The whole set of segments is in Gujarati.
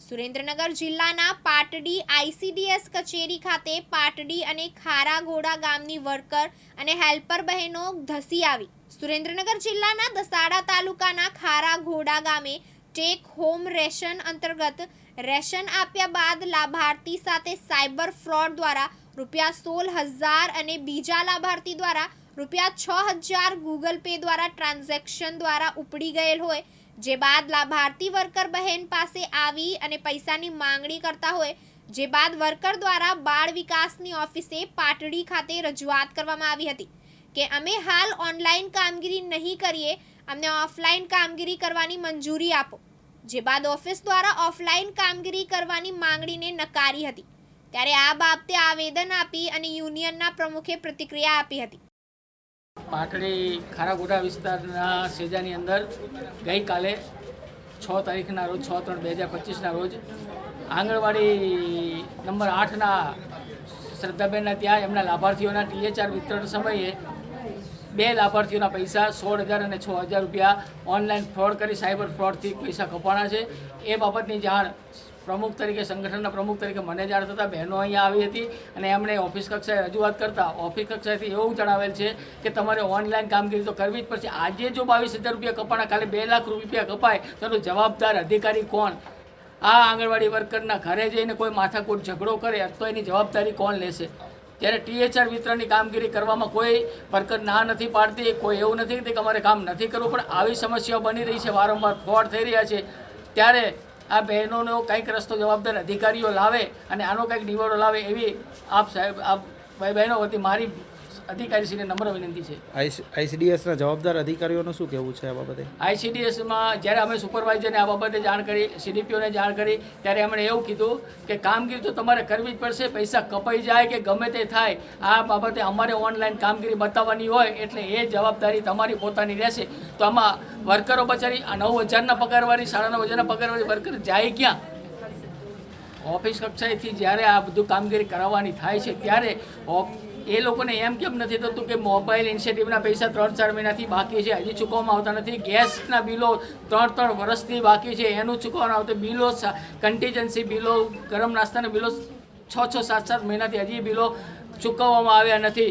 સુરેન્દ્રનગર જિલ્લાના પાટડી આઈસીડીએસ કચેરી ખાતે પાટડી અને ખારાઘોડા ગામની વર્કર અને હેલ્પર બહેનો ધસી આવી. સુરેન્દ્રનગર જિલ્લાના દસાડા તાલુકાના ખારાઘોડા ગામે ટેક હોમ રેશન અંતર્ગત રેશન આપ્યા બાદ લાભાર્થી સાથે સાયબર ફ્રોડ દ્વારા રૂપિયા સોળ હજાર અને બીજા લાભાર્થી દ્વારા રૂપિયા છ હજાર ગૂગલ પે દ્વારા ટ્રાન્ઝેક્શન દ્વારા ઉપડી ગયેલ હોય જે બાદ લાભાર્થી વર્કર બહેન પાસે આવી અને પૈસાની માંગણી કરતા હોય, જે બાદ વર્કર દ્વારા બાળ વિકાસની ઓફિસે પાટડી ખાતે રજૂઆત કરવામાં આવી હતી કે અમે હાલ ઓનલાઈન કામગીરી નહીં કરીએ, અમને ઓફલાઈન કામગીરી કરવાની મંજૂરી આપો. જે બાદ ઓફિસ દ્વારા ઓફલાઈન કામગીરી કરવાની માંગણીને નકારી હતી. ત્યારે આ બાબતે આવેદન આપી અને યુનિયનના પ્રમુખે પ્રતિક્રિયા આપી હતી. પાટડી ખારાગોડા વિસ્તારના સેજાની અંદર ગઈકાલે છ તારીખના રોજ, છ ત્રણ બે હજાર પચીસના રોજ આંગણવાડી નંબર આઠના શ્રદ્ધાબેનના ત્યાં એમના લાભાર્થીઓના ટીએચઆર વિતરણ સમયે બે લાભાર્થીઓના પૈસા સોળ હજાર અને છ હજાર રૂપિયા ઓનલાઈન ફ્રોડ કરી સાયબર ફ્રોડથી પૈસા કપાણા છે. એ બાબતની જાણ પ્રમુખ તરીકે, સંગઠનના પ્રમુખ તરીકે મને જાણ થતાં બહેનો અહીંયા આવી હતી અને એમણે ઓફિસ કક્ષાએ રજૂઆત કરતા, ઓફિસ કક્ષાએથી એવું જણાવેલ છે કે તમારે ઓનલાઈન કામગીરી તો કરવી જ પડશે. આજે જો બાવીસ હજાર રૂપિયા કપાણા ખાલી બે લાખ રૂપિયા કપાય, તો એનો જવાબદાર અધિકારી કોણ? આ આંગણવાડી વર્કરના ઘરે જઈને કોઈ માથાકૂટ ઝઘડો કરે, તો એની જવાબદારી કોણ લેશે? ત્યારે ટીએચઆર વિતરણની કામગીરી કરવામાં કોઈ વર્કર ના નથી પાડતી, કોઈ એવું નથી કે અમારે કામ નથી કરવું, પણ આવી સમસ્યાઓ બની રહી છે, વારંવાર ફ્રોડ થઈ રહ્યા છે. ત્યારે આ બહેનોનો કંઈક રસ્તો જવાબદાર અધિકારીઓ લાવે અને આનો કંઈક નિવાડો લાવે એવી આપ સાહેબ આપ ભાઈ બહેનો વતી મારી અધિકારીશ્રીને નમ્ર વિનંતી છે. આઈસીડીએસના જવાબદાર અધિકારીઓનું શું કહેવું છે આ બાબતે? આઈસીડીએસમાં જ્યારે અમે સુપરવાઇઝરને આ બાબતે જાણ કરી સીડીપીઓને જાણ કરી ત્યારે એમણે એવું કીધું કે કામગીરી તો તમારે કરવી જ પડશે પૈસા કપાઈ જાય કે ગમે તે થાય આ બાબતે અમારે ઓનલાઈન કામગીરી બતાવવાની હોય એટલે એ જવાબદારી તમારી પોતાની રહેશે. તો આમાં વર્કરો બચારી આ નવ હજારના પગારવાળી સાડા નવ હજારના પગારવાળી વર્કર જાય ક્યાં? ઓફિસ કક્ષાએથી જ્યારે આ બધું કામગીરી કરાવવાની થાય છે, ત્યારે એ લોકોને એમ કેમ નથી થતું કે મોબાઈલ ઇનિશિયેટિવના પૈસા ત્રણ ચાર મહિનાથી બાકી છે, હજી ચૂકવવામાં આવતા નથી, ગેસના બિલો ત્રણ ત્રણ વર્ષથી બાકી છે, એનું ચૂકવવાનું આવતું, બિલો કન્ટીજન્સી બિલો, ગરમ નાસ્તાના બિલો છ છ, સાત સાત મહિનાથી હજી બિલો ચૂકવવામાં આવ્યા નથી.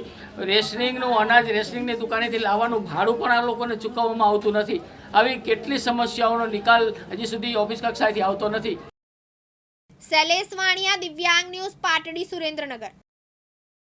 રેશનિંગનું અનાજ રેશનિંગની દુકાનેથી લાવવાનું ભાડું પણ આ લોકોને ચૂકવવામાં આવતું નથી. આવી કેટલી સમસ્યાઓનો નિકાલ હજી સુધી ઓફિસ કક્ષાએથી આવતો નથી. શૈલેષ વાણિયા દિવ્યાંગ ન્યૂઝ પાટડી સુરેન્દ્રનગર.